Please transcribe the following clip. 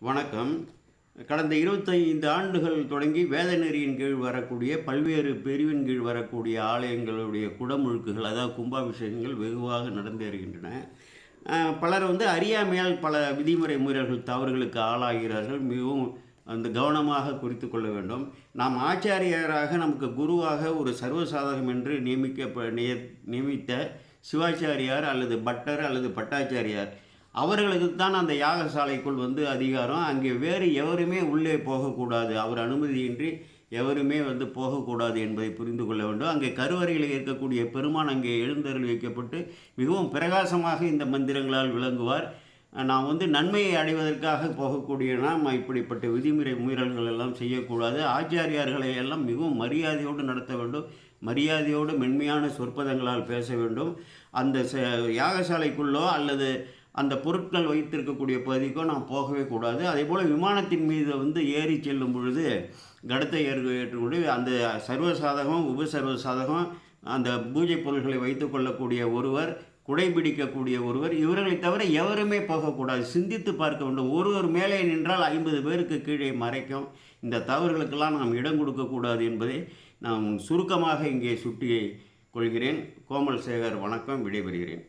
வணக்கம். கடந்த இருபத்தைந்து ஆண்டுகள் தொடங்கி வேதநெறியின் கீழ் வரக்கூடிய பல்வேறு பிரிவின் கீழ் வரக்கூடிய ஆலயங்களுடைய குடமுழுக்குகள் அதாவது கும்பாபிஷேகங்கள் வெகுவாக நடந்தேறுகின்றன. வருகின்றன பலர் வந்து அறியாமையால் பல விதிமுறை மீறல்கள் தவறுகளுக்கு ஆளாகிறார்கள். மிகவும் அந்த கவனமாக குறித்து கொள்ள வேண்டும். நாம் ஆச்சாரியராக நமக்கு குருவாக ஒரு சர்வசாதகம் என்று நியமிக்க நியமித்த சிவாச்சாரியார் அல்லது பட்டர் அல்லது பட்டாச்சாரியார் அவர்களுக்கு தான் அந்த யாகசாலைக்குள் வந்து அதிகாரம். அங்கே வேறு எவருமே உள்ளே போகக்கூடாது. அவர் அனுமதியின்றி எவருமே வந்து போகக்கூடாது என்பதை புரிந்து கொள்ள வேண்டும். அங்கே கருவறையில் இருக்கக்கூடிய பெருமான் அங்கே எழுந்தருள் வைக்கப்பட்டு மிகவும் பிரகாசமாக இந்த மந்திரங்களால் விளங்குவார். நாம் வந்து நன்மையை அடைவதற்காக போகக்கூடிய நாம் இப்படிப்பட்ட விதிமுறை மீறல்கள் எல்லாம் செய்யக்கூடாது. ஆச்சாரியார்களை எல்லாம் மிகவும் மரியாதையோடு நடத்த வேண்டும். மரியாதையோடு மென்மையான சொற்பதங்களால் பேச வேண்டும். அந்த ச யாகசாலைக்குள்ளோ அல்லது அந்த பொருட்கள் வைத்திருக்கக்கூடிய பகுதிக்கோ நாம் போகவே கூடாது. அதே போல் விமானத்தின் மீது வந்து ஏறி செல்லும் பொழுது கடத்தை ஏற்று ஏற்றுக்கொண்டு அந்த சர்வசாதகம் உபசர்வசாதகம் அந்த பூஜை பொருள்களை வைத்துக்கொள்ளக்கூடிய ஒருவர் குடைபிடிக்கக்கூடிய ஒருவர் இவர்களை தவிர எவருமே போகக்கூடாது. சிந்தித்து பார்க்க வேண்டும். ஒருவர் மேலே நின்றால் ஐம்பது பேருக்கு கீழே மறைக்கும். இந்த தவறுகளுக்கெல்லாம் நாம் இடம் கொடுக்கக்கூடாது என்பதை நாம் சுருக்கமாக இங்கே சுட்டி கொள்கிறேன். கோமல் சேகர் வணக்கம். விடைபெறுகிறேன்.